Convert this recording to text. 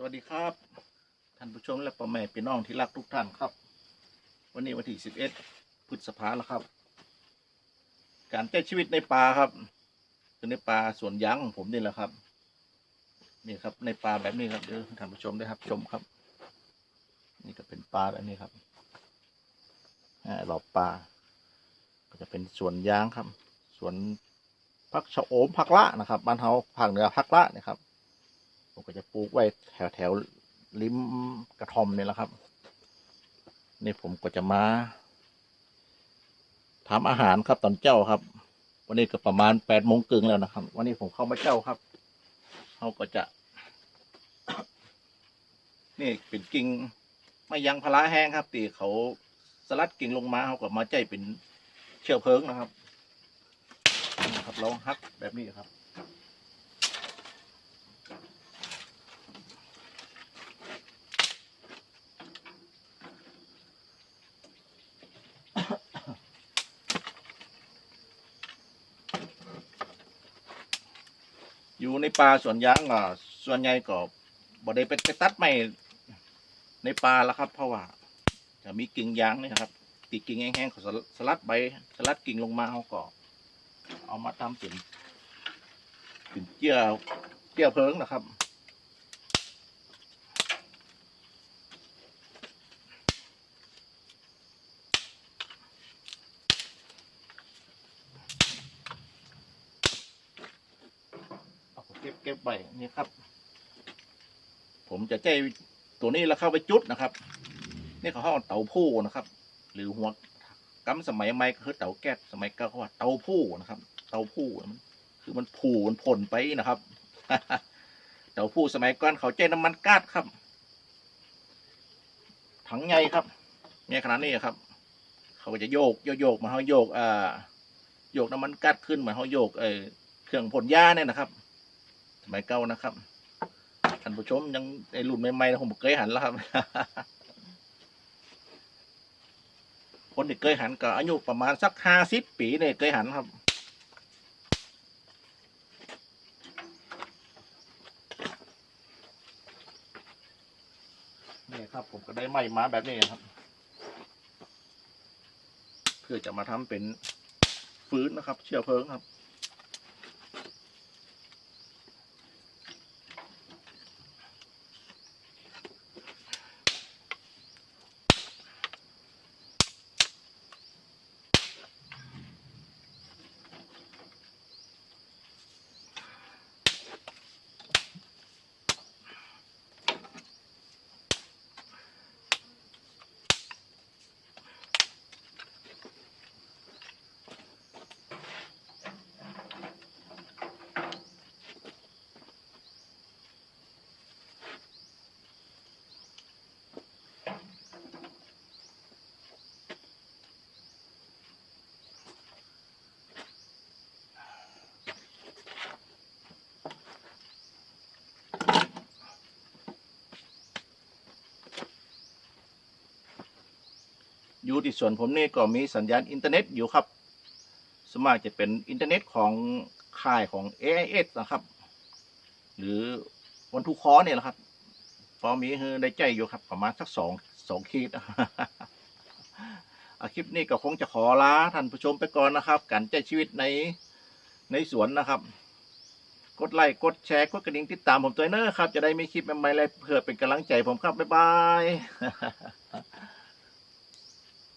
สวัสดีครับท่านผู้ชมและพ่อแม่พี่น้องที่รักทุกท่านครับ วันนี้วันที่สิบเอ็ดพฤษภาแล้วครับ การใช้ชีวิตในป่าครับคือในป่าสวนยางของผมนี่แหละครับ นี่ครับในป่าแบบนี้ครับเดี๋ยวท่านผู้ชมได้ครับชมครับ นี่ก็เป็นป่าแบบนี้ครับอ่อบป่าก็จะเป็นสวนยางครับสวนพักชะโอมพักละนะครับบ้านเฮาภาคเหนือพักละนะครับ ลูกไว้แถวแถวริมกระท่อมนี่แหละครับ นี่ผมก็จะมาทำอาหารครับตอนเจ้าครับ วันนี้ก็ประมาณแปดโมงกึ่งแล้วนะครับ วันนี้ผมเข้ามาเจ้าครับเขาก็จะ นี่เป็นกิ่งไม้ยางพาราแห้งครับตีเขาสลัดกิ่งลงมาเขาก็มาใจเป็นเชื้อเพลิงนะครับนี่ครับเราฮักแบบนี้ครับ อยู่ในป่าสวนยางอะส่วนใหญ่ก็บ่ได้ไปไปตัดไม้ในป่าแล้วครับ เพราะว่าจะมีกิ่งยางนี่ครับติดกิ่งแห้งๆเขาสลสลัดใบสลัดกิ่งลงมาเขาก็เอามาทำเป็นเป็นเจี้ยเจี้ยเพิงนะครับ ก็บไว้นี่ครับ ผมจะใจตัวนี้แล้วเข้าไปจุดนะครับ นี่เขาห้องเตาผู้นะครับ หรือหัวกำสมัยใหม่คือเตาแก๊สสมัยเก่าเขาว่าเตาผู้นะครับ เตาผู้มันคือมันผูมันพ่นไปนะครับเตาผู้สมัยก่อนเขาใจน้ำมันก๊าซครับถังใหญ่ครับใหญ่ยขนาดนี้ครับ เขาก็จะโยกโยกโยกมาเขาโยกอ่าโยกน้ำมันก๊าซขึ้นเหมือนเขาโยกเออเครื่องพ่นยาเนี่ยนะครับ สมัยเก่านะครับท่านผู้ชมยังไอรุ่นใหม่ๆนะผมเคยหันแล้วครับ คนที่เคยหันก็อายุประมาณสักห้าสิบปีเนี่ยเคยหันครับนี่ครับ ผมก็ได้ไม้มาแบบนี้ครับ เพื่อจะมาทำเป็นฟื้นนะครับ เชื้อเพลิงครับ อยู่ที่ส่วนผมนี่ก็มีสัญญาณอินเทอร์เน็ตอยู่ครับสวนมากจะเป็นอินเทอร์เน็ตของค่ายของ AIS นะครับ หรือวันทุกคอเนี่ยแหละครับ พอมีได้ใจอยู่ครับ ประมาณสักสองสองขีดอาคลิปนี้ก็คงจะขอลาท่านผู้ชมไปก่อนนะครับ การใช้ชีวิตในในสวนนะครับ กดไลค์กดแชร์กดกระดิ่งติดตามผมตัวเนอร์ครับ จะได้มีคลิปใหม่ๆอะไรเพื่อเป็นกำลังใจผมครับ บ๊ายบาย